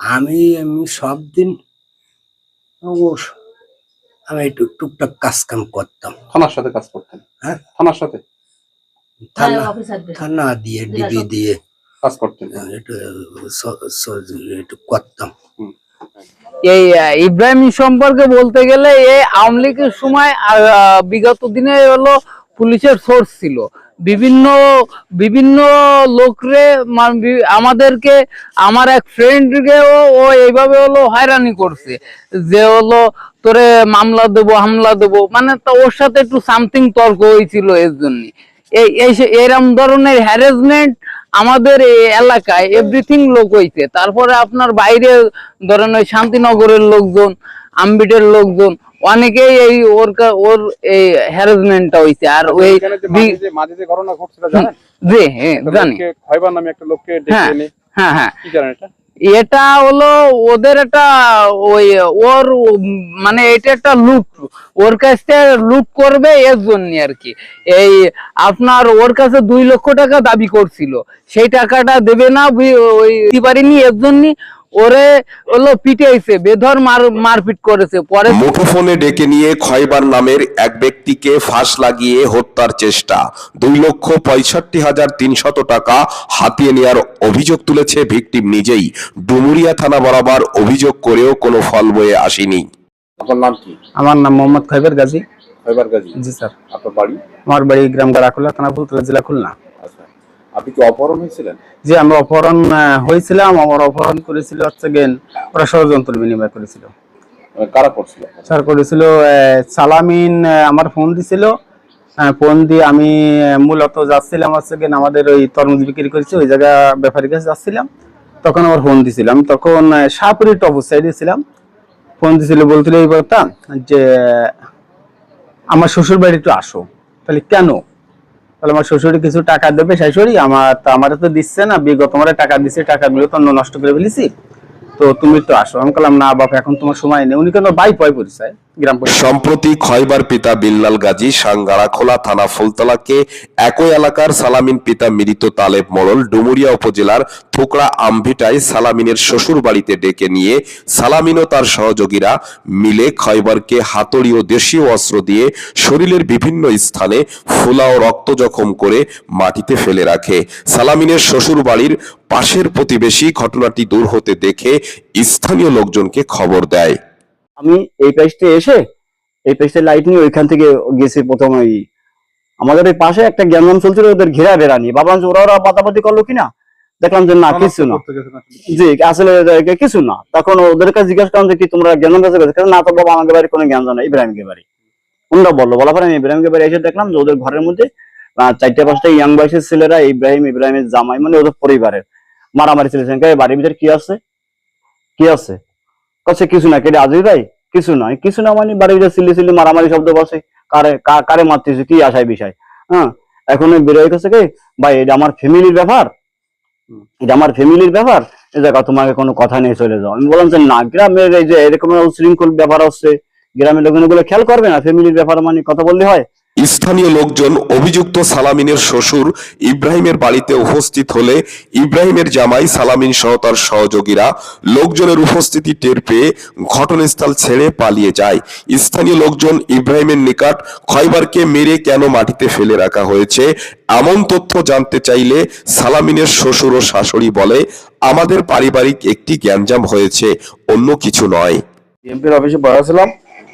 আমি এমনি সব দিন আমি একটু টুকটাক কাজ কাম করতাম। থানার সাথে কাজ করতেন? হ্যাঁ। থানার সাথে? থানা দিয়ে ডিবি দিয়ে। কাজ করতেন? একটু একটু করতাম। এই ইব্রাহিম সম্পর্কে বলতে গেলে এই আওয়ামী লীগের সময় আহ, বিগত দিনে হলো পুলিশের সোর্স ছিল। বিভিন্ন বিভিন্ন লোকরে আমাদেরকে, আমার এক ফ্রেন্ডকেও ও এইভাবে হলো হয়রানি করছে। যে হলো, তোরে মামলা দেবো, হামলা দেবো। মানে তো ওর সাথে একটু সামথিং তর্ক হয়েছিল এর জন্য। এই এই এরম ধরনের হ্যারাসমেন্ট আমাদের এই এলাকায় এভরিথিং লোক হইছে। তারপরে আপনার বাইরে ধরেন ওই শান্তিনগরের লোকজন, আম্বিটের লোকজন অনেকেই এই ওর ওর এই হ্যারাসমেন্টটা হইছে। আর ওই মাঝে যে ঘটনা ঘটছিল জানেন? জি হ্যাঁ জানি। খয়বার নামে একটা লোককে ডেকে হ্যাঁ এনে হ্যাঁ হ্যাঁ। কি জানেন এটা? এটা হলো ওদের একটা ওই ওর মানে এটা একটা লুট। ওর কাছ থেকে লুট করবে এর জন্য আর কি। এই আপনার ওর কাছে দুই লক্ষ টাকা দাবি করছিল। সেই টাকাটা দেবে না ওই পারিনি এর জন্য। ওরে হলো পিটিয়েছে বেধর মার মারপিট করেছে পরে মুঠোফোনে ডেকে নিয়ে খয়বার নামের এক ব্যক্তিকে ফাঁস লাগিয়ে হত্যার চেষ্টা। দুই লক্ষ পঁয়ষট্টি হাজার তিনশত টাকা হাতিয়ে নেওয়ার অভিযোগ তুলেছে ভিকটিম নিজেই। ডুমুরিয়া থানা বরাবর অভিযোগ করেও কোনো ফল বয়ে আসেনি। আপনার নাম কি? আমার নাম মোহাম্মদ খাইবার গাজী। খয়বার গাজী। জি স্যার। আপনার বাড়ি? আমার বাড়ি গ্রাম গারাখোলা থানা ফুলতলা জেলা খুলনা। আপনি কি অপহরণ হয়েছিলেন? যে আমরা অপহরণ হয়েছিলাম। আমার অপহরণ করেছিল হচ্ছে গেন ওরা ষড়যন্ত্র বিনিময় করেছিল। মানে কারা করছিল? স্যার করেছিল সালামিন আমার ফোন দিছিল। ফোন দিয়ে আমি মূলত যাচ্ছিলাম হচ্ছে গেন আমাদের ওই তরমুজ বিক্রি করেছি ওই জায়গা ব্যাপারীর কাছে যাচ্ছিলাম। তখন আমার ফোন দিছিলাম তখন আহ, শাহপুরি টপ সাইডে ছিলাম। ফোন দিছিল বলছিল এই কথা যে আমার শ্বশুর বাড়ি একটু আসো। তাহলে কেন? তাহলে আমার শ্বশুরি কিছু টাকা দেবে, শাশুড়ি? আমার তো আমার তো দিচ্ছে না, বিগত মারে টাকা দিচ্ছে টাকাগুলো তো নষ্ট করে ফেলেছি। তো তুমি তো আসো। আমি বললাম, না বাপ, এখন তোমার সময় নেই। উনি কেন বাই পয় পরিচয়? সম্প্রতি খয়বার পিতা বিল্লাল গাজী সাঙ্গারাখোলা থানা ফুলতলাকে একই এলাকার সালামিন পিতা মৃত তালেব মোড়ল ডুমুরিয়া উপজেলার থোকড়া আমভিটায় সালামিনের শ্বশুর বাড়িতে ডেকে নিয়ে সালামিন ও তার সহযোগীরা মিলে খয়বারকে হাতড়ি ও দেশীয় অস্ত্র দিয়ে শরীরের বিভিন্ন স্থানে ফোলা ও রক্ত জখম করে মাটিতে ফেলে রাখে। সালামিনের শ্বশুর বাড়ির পাশের প্রতিবেশী ঘটনাটি দূর হতে দেখে স্থানীয় লোকজনকে খবর দেয়। আমি এই পেজটা এসে এই পেজটা লাইট নিয়ে ওইখান থেকে গেছি প্রথম ওই আমাদের এই পাশে একটা জ্ঞানগম চলছিল ওদের ঘেরা বেড়া নিয়ে। যে ওরা ওরা পাতাপাতি করল কিনা? দেখলাম যে না কিছু না। জি আসলে কিছু না। তখন ওদের কাছে জিজ্ঞাসা করলাম যে কি তোমরা জ্ঞানগম কাছে গেছো না তো বাবা আমাকে বাড়ি কোনো জ্ঞান জানা ইব্রাহিমকে বাড়ি। ওনারা বলল বলার পরে আমি ইব্রাহিমকে বাড়ি এসে দেখলাম যে ওদের ঘরের মধ্যে চারটে পাঁচটা ইয়াং বয়সের ছেলেরা ইব্রাহিম ইব্রাহিমের জামাই মানে ওদের পরিবারের মারামারি কে বাড়ির ভিতরে কি আছে? কি আছে? কাছে কিছু না কেটে আজই ভাই কিছু নয়। কিছু না মানে বাড়ির ভিতরে সিলি সিলি মারামারি শব্দ বসে কারে কা- কারে মারতেছে কি আশায় বিষয়? হ্যাঁ? এখন ওই বেরোয় কাছে কে? ভাই এটা আমার ফ্যামিলির ব্যাপার। এটা আমার ফ্যামিলির ব্যাপার। এই জায়গা তোমাকে কোনো কথা নেই চলে যাও। আমি বললাম যে না গ্রামের এই যে এরকম উশৃঙ্খল ব্যাপার হচ্ছে গ্রামের লোকজন খেয়াল করবে না? ফ্যামিলির ব্যাপার মানে কথা বললে হয়? স্থানীয় লোকজন অভিযুক্ত সালামিনের শ্বশুর ইব্রাহিমের বাড়িতে উপস্থিত হলে ইব্রাহিমের জামাই সালামিন সহ তার সহযোগীরা লোকজনের উপস্থিতি টের পেয়ে ঘটনাস্থল ছেড়ে পালিয়ে যায়। স্থানীয় লোকজন ইব্রাহিমের নিকট খয়বারকে মেরে কেন মাটিতে ফেলে রাখা হয়েছে এমন তথ্য জানতে চাইলে সালামিনের শ্বশুর ও শাশুড়ি বলে, আমাদের পারিবারিক একটি গ্যাঞ্জাম হয়েছে, অন্য কিছু নয়। বিএমপির অফিসে বসা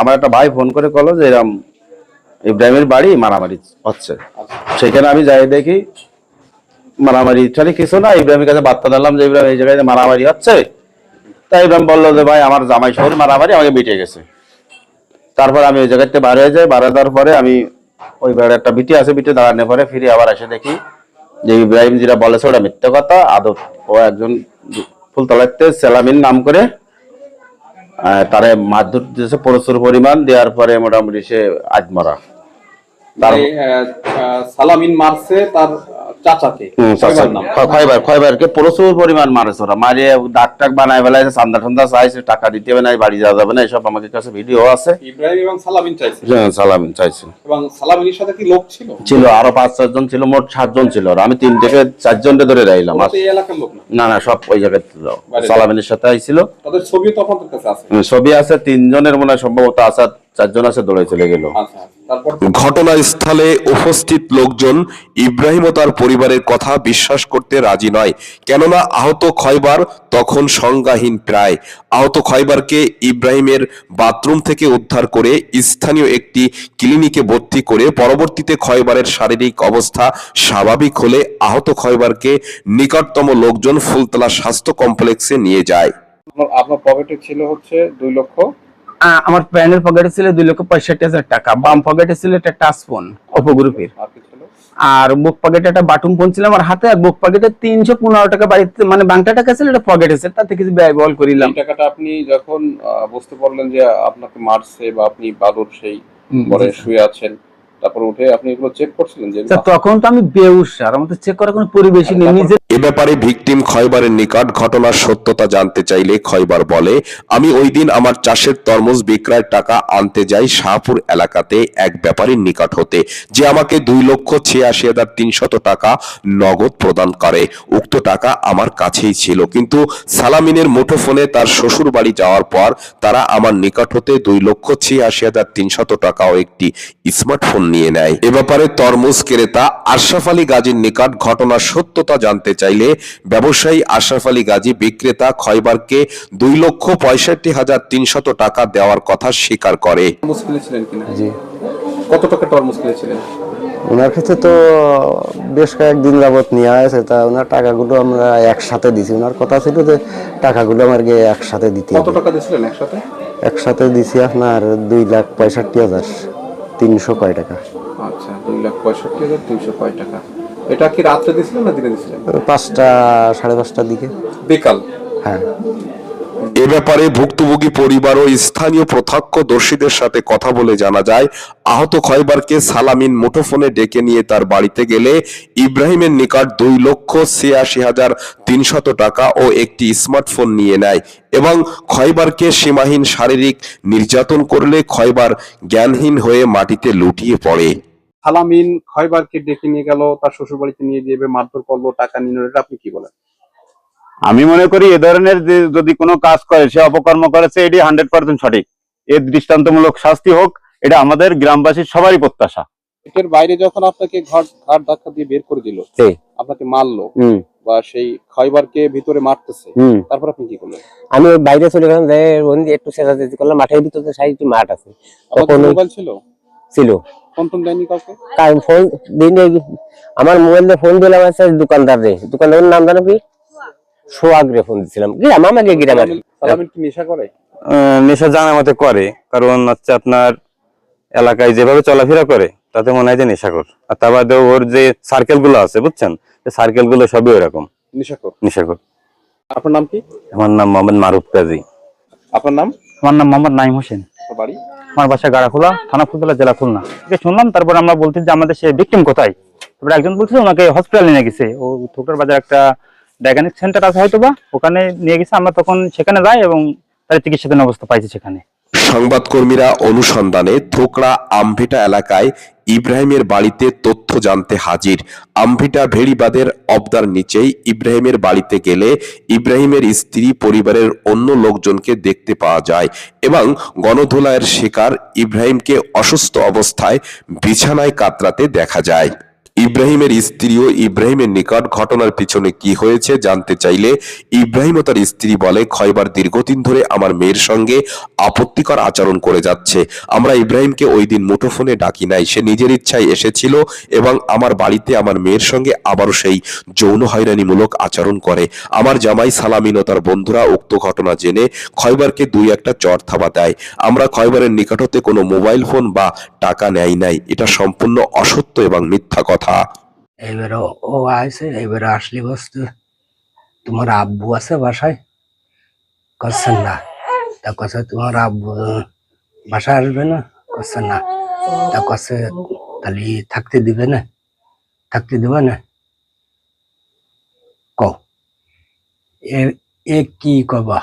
আমার একটা ভাই ফোন করে কলো যে এরম ইব্রাহিমের বাড়ি মারামারি হচ্ছে। সেখানে আমি যাই দেখি মারামারি টারি কিছু না। ইব্রাহিমের কাছে বার্তা দিলাম যে, ইব্রাহিম, এই জায়গায় মারামারি হচ্ছে। তাই ইব্রাহিম বলল যে, ভাই, আমার জামাই শহর মারামারি, আমাকে মিটে গেছে। তারপর আমি ওই জায়গাতে বার হয়ে যাই। বার যাওয়ার পরে আমি ওই বাড়ির একটা বিটি আছে, বিটি দাঁড়ানোর পরে ফিরে আবার এসে দেখি যে, ইব্রাহিম যেটা বলেছে, ওটা মিথ্যে কথা। আদত ও একজন ফুলতলাতে সেলামিন নাম করে তারে মারধর দিয়েছে প্রচুর পরিমাণ। দেওয়ার পরে মোটামুটি সে আজ মারা তার মানে, আহ, আহ, সালামিন মারছে তার চাচাকে। হুম, চাচা। কয়বার নাম? খ- খয়বার খয়বারকে প্রচুর পরিমাণ মারেছে ওরা। মারিয়ে ডাক টাক বানায় বেলায় চান্দা ঠান্দা চাইছে টাকা দিতে হবে না বাড়ি যাওয়া যাবে না এসব আমাদের কাছে ভিডিও আছে। ইব্রাহিম এবং সালামিন চাইছে। হ্যাঁ, সালামিন চাইছে। এবং সালামিনের সাথে কি লোক ছিল? ছিল আরও পাঁচ চারজন ছিল মোট সাতজন ছিল আমি তিন থেকে চারজনকে ধরে রাইলাম না? না সব ওই জায়গায় ছিল। সালামিনের সাথে আইছিল তাদের ছবিও তো আপনাদের কাছে আছে। ছবি আছে তিনজনের মনে হয় সম্ভবত আছে চারজন আছে দৌড়ে চলে গেল। আচ্ছা তারপর ঘটনাস্থলে উপস্থিত লোকজন ইব্রাহিম ও তার পরিবারের কথা বিশ্বাস করতে রাজি নয়। কেননা আহত খয়বার তখন সংজ্ঞাহীন প্রায়। আহত খয়বারকে ইব্রাহিমের বাথরুম থেকে উদ্ধার করে স্থানীয় একটি ক্লিনিকে ভর্তি করে পরবর্তীতে খয়বারের শারীরিক অবস্থা স্বাভাবিক হলে আহত খয়বারকে নিকটতম লোকজন ফুলতলা স্বাস্থ্য কমপ্লেক্সে নিয়ে যায়। আপনার পকেটে ছিল হচ্ছে দুই লক্ষ আমার প্যানের পকেটে ছিল দুই লক্ষ পঁয়ষট্টি হাজার টাকা। বাম পকেটে ছিল একটা টাচ ফোন অপো গ্রুপের আর বুক পকেটে একটা বাটুম ফোন ছিল আমার হাতে আর বুক পকেটে তিনশো পনেরো টাকা বাড়িতে মানে বাংটা টাকা ছিল এটা পকেটে ছিল তাতে কিছু ব্যয়বহল করিলাম। টাকাটা আপনি যখন বুঝতে পারলেন যে আপনাকে মারছে বা আপনি বাদর সেই পরে শুয়ে আছেন তারপর উঠে আপনি এগুলো চেক করছিলেন যে তখন তো আমি বেউস আর আমাদের চেক করার কোনো পরিবেশই নেই নিজে এ ব্যাপারে ভিকটিম খয়বারের নিকট ঘটনার সত্যতা জানতে চাইলে খয়বার বলে আমি ওই দিন আমার চাষের তরমুজ বিক্রয়ের টাকা আনতে যাই শাহপুর এলাকাতে এক ব্যাপারীর নিকট হতে যে আমাকে দুই লক্ষ ছিয়াশি হাজার তিনশত টাকা নগদ প্রদান করে। উক্ত টাকা আমার কাছেই ছিল কিন্তু সালামিনের মুঠোফোনে তার শ্বশুর বাড়ি যাওয়ার পর তারা আমার নিকট হতে দুই লক্ষ ছিয়াশি হাজার তিনশত টাকা ও একটি স্মার্টফোন নিয়ে নেয়। এ ব্যাপারে তরমুজ ক্রেতা আশরাফ আলী গাজীর নিকট ঘটনার সত্যতা জানতে চাইলে ব্যবসায়ী আশরাফ আলী গাজী বিক্রেতা খয়বারকে দুই লক্ষ পঁয়ষট্টি হাজার তিনশত টাকা দেওয়ার কথা স্বীকার করে। জি। কত টাকা তরমুজ কিনেছিলেন? ওনার কাছে তো বেশ কয়েকদিন যাবত নিয়ে আছে তা ওনার টাকাগুলো আমরা একসাথে দিছি। ওনার কথা ছিল যে টাকাগুলো আমাকে একসাথে দিতে কত টাকা দিয়েছিলেন একসাথে? একসাথে দিছি আপনার দুই লাখ পঁয়ষট্টি হাজার। তিনশো কয় টাকা। আচ্ছা দুই লাখ পঁয়ষট্টি হাজার তিনশো কয় টাকা। এটা কি রাত্রে দিয়েছিলেন না দিনে দিয়েছিলেন পাঁচটা সাড়ে পাঁচটার দিকে। বিকাল? হ্যাঁ। এ ব্যাপারে ভুক্তভোগী পরিবার ও স্থানীয় প্রত্যক্ষদর্শীদের সাথে কথা বলে জানা যায়, আহত খয়বারকে সালামিন মুঠোফোনে ডেকে নিয়ে তার বাড়িতে গেলে ইব্রাহিমের নিকট দুই লক্ষ ছিয়াশি হাজার তিনশত টাকা ও একটি স্মার্টফোন নিয়ে নেয় এবং খয়বারকে সীমাহীন শারীরিক নির্যাতন করলে খয়বার জ্ঞানহীন হয়ে মাটিতে লুটিয়ে পড়ে। সালামিন খয়বারকে ডেকে নিয়ে গেল, তার শ্বশুর বাড়িতে নিয়ে যাবে মারধর করল, টাকা নিয়ে আপনি কি বলেন? আমি মনে করি এ ধরনের যে যদি কোনো কাজ করে সে অপকর্ম করেছে এটি হান্ড্রেড পার্সেন্ট সঠিক। এর দৃষ্টান্তমূলক শাস্তি হোক এটা আমাদের গ্রামবাসীর সবারই প্রত্যাশা। এর বাইরে যখন আপনাকে ঘর ঘাট ধাক্কা দিয়ে বের করে দিল আপনাকে মারলো বা সেই খয়বারকে ভিতরে মারতেছে তারপর আপনি কি করলেন? আমি বাইরে চলে গেলাম যে ওখানে একটু চেঁচাচেঁচি করলাম মাঠের ভিতরে সাইডে মাঠ আছে। তখন মোবাইল ছিল? ছিল। ফোন টোন দেয়নি কাউকে? কারণ ফোন দিন আমার মোবাইল দিয়ে ফোন দিলাম আছে দোকানদার রে। দোকানদারের নাম জানো কি? ফোন দিছিলাম। গ্রাম আমাকে সালামিন নেশা করে? নেশা জানা মতে করে। কারণ হচ্ছে আপনার এলাকায় যেভাবে চলাফেরা করে তাতে মনে হয় যে আর তার বাদেও ওর যে সার্কেলগুলো আছে বুঝছেন? সার্কেলগুলো সবই আপনার নাম কি? আমার নাম মোহাম্মদ মারুফ কাজী। আপনার নাম? আমার নাম মোহাম্মদ নাইম হোসেন। বাড়ি? আমার বাসা গাড়াখোলা থানা ফুলতলা জেলা খুলনা। শুনলাম তারপর আমরা বলছি যে আমাদের সে ভিকটিম কোথায়? তারপরে একজন বলছে ওনাকে হসপিটালে নিয়ে গেছে। ও থোকরার বাজার একটা ডায়াগনিক সেন্টার আছে হয়তো বা ওখানে নিয়ে গেছে, আমরা তখন সেখানে যাই এবং তার চিকিৎসাধীন অবস্থা পাইছি সেখানে। সংবাদকর্মীরা অনুসন্ধানে থোকড়া আমভিটা এলাকায় ইব্রাহিমের বাড়িতে তথ্য জানতে হাজির। আমভিটা ভেড়িবাদের অবদার নিচেই ইব্রাহিমের বাড়িতে গেলে ইব্রাহিমের স্ত্রী, পরিবারের অন্য লোকজনকে দেখতে পাওয়া যায় এবং গণধোলাইয়ের শিকার ইব্রাহিমকে অসুস্থ অবস্থায় বিছানায় কাতরাতে দেখা যায়। ইব্রাহিমের স্ত্রীও ইব্রাহিমের নিকট ঘটনার পিছনে কি হয়েছে জানতে চাইলে ইব্রাহিম ও তার স্ত্রী বলে, খয়বার দীর্ঘদিন ধরে আমার মেয়ের সঙ্গে আপত্তিকর আচরণ করে যাচ্ছে। আমরা ইব্রাহিমকে ওই দিন মুঠোফোনে ডাকি নাই। সে নিজের ইচ্ছায় এসেছিল এবং আমার বাড়িতে আমার মেয়ের সঙ্গে আবারও সেই যৌন হয়রানিমূলক আচরণ করে। আমার জামাই সালামিন ও তার বন্ধুরা উক্ত ঘটনা জেনে খয়বারকে দুই একটা চর থাবা দেয়। আমরা খয়বারের নিকট হতে কোনো মোবাইল ফোন বা টাকা নেয় নাই। এটা সম্পূর্ণ অসত্য এবং মিথ্যা কথা। কথা। এবার ও আইছে এবার আসলি বস্তু। তোমার আব্বু আছে বাসায়? করছেন না। তা কছে তোমার আব্বু বাসায় আসবে না? করছেন না। তা কছে তাহলে থাকতে দিবে না? থাকতে দেবে না? ক এ কি কবা?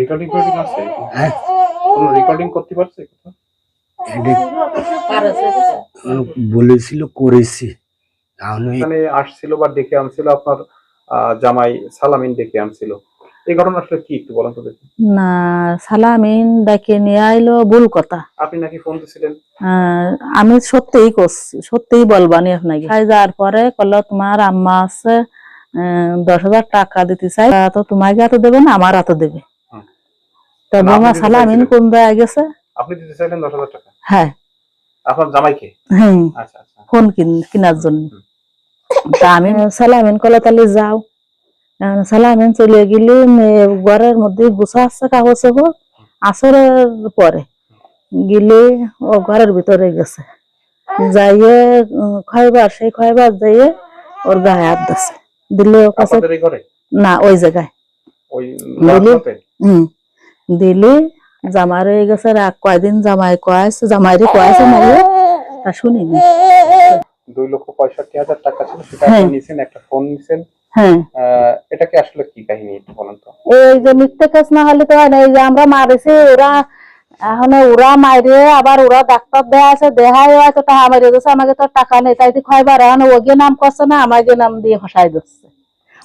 রেকর্ডিং হ্যাঁ। রেকর্ডিং করতে পারছে বলেছিল করেছি। এখানে আসছিল বা ডেকে আনছিল আপনার আহ, জামাই সালামিন ডেকে আনছিল। এই ঘটনা আসলে কি একটু বলেন তো দেখি। না সালামিন ডাকে নিয়ে আইলো ভুল কথা। আপনি নাকি ফোন দিছিলেন? আমি সত্যিই করছি সত্যিই বলবানি আপনাকে। যাওয়ার পরে কল তোমার আম্মা আছে আহ, দশ হাজার টাকা দিতে চাই তা তো তোমাকে এত দেবে না আমার এত দেবে। তো সালামিন কোন জায়গায় গেছে? আপনি দিতে চাইলেন দশ হাজার টাকা? হ্যাঁ। আপনার জামাইকে? হ্যাঁ। আচ্ছা আচ্ছা। ফোন কেনার জন্য। তা আমি সালামিন কলে যাও। সালামিন চলে গেলি ঘরের মধ্যে গুছা আছে কাগজ আসরের পরে গেলে ও ঘরের ভিতরে গেছে। যাইয়ে খয়বার সেই খয়বার যাইয়ে ওর গায়ে হাত দিছে দিলে ও কাছে না ওই জায়গায়। দিলে জামাই রয়ে গেছে রাগ কয়দিন জামাই কয়েছে জামাইরে কয়েছে মাইয়ে তা শুনিনি দুই লক্ষ পঁয়ষট্টি হাজার টাকা ছিল সেটা হ্যাঁ। আপনি নিছেন একটা ফোন নিছেন। হ্যাঁ। আহ, এটাকে আসলে কি কাহিনী একটু বলেন তো? এই যে মিথ্যে কেস না হলে তো হয় না এই যে আমরা মারিছি ওরা এখন ওরা মাইরে আবার ওরা ডাক্তার দেয়া আছে দেহাই টাকা মারিয়ে দিচ্ছে আমাকে তো টাকা নেই তাই তো খয়বার এখন ওগে নাম করছে না আমাকে নাম দিয়ে ফসাই দিচ্ছে।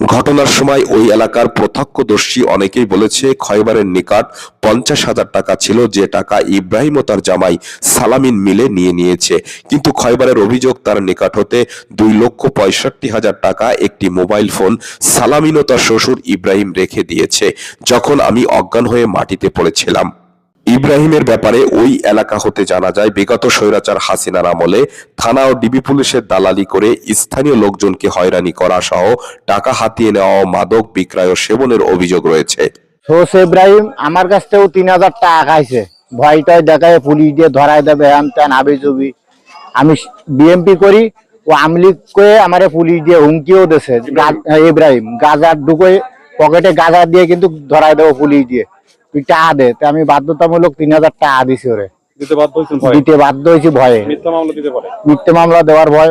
ঘটনার সময় ওই এলাকার প্রত্যক্ষদর্শী অনেকেই বলেছে, খয়বারের নিকট পঞ্চাশ হাজার টাকা ছিল, যে টাকা ইব্রাহিম ও তার জামাই সালামিন মিলে নিয়ে নিয়েছে। কিন্তু খয়বারের অভিযোগ তার নিকট হতে দুই লক্ষ পঁয়ষট্টি হাজার টাকা একটি মোবাইল ফোন সালামিন ও তার শ্বশুর ইব্রাহিম রেখে দিয়েছে, যখন আমি অজ্ঞান হয়ে মাটিতে পড়েছিলাম। ইব্রাহিমের ব্যাপারে ওই এলাকা হতে জানা যায়, বিগত স্বৈরাচার হাসিনার আমলে থানা ও ডিবি পুলিশের দালালি করে স্থানীয় লোকজনকে হয়রানি করা সহ টাকা হাতিয়ে নেওয়া মাদক বিক্রয় ও সেবনের অভিযোগ রয়েছে। সোস ইব্রাহিম, আমার কাছ থেকেও তিন হাজার টাকা খাইছে। ভয় টয় দেখায় পুলিশ দিয়ে ধরাই দেবে হ্যান ত্যান আবি জবি আমি বিএমপি করি, ও আমলিক করে আমারে পুলিশ দিয়ে হুমকিও দিছে। ইব্রাহিম গাজার ঢুকে পকেটে গাজা দিয়ে কিন্তু ধরাই দেবো পুলিশ দিয়ে। তুই টাকা দে। তা আমি বাধ্যতামূলক তিন হাজার টাকা দিছি ওরে। দিতে বাধ্য হয়েছি ভয়ে। মিথ্যে মামলা দেওয়ার ভয়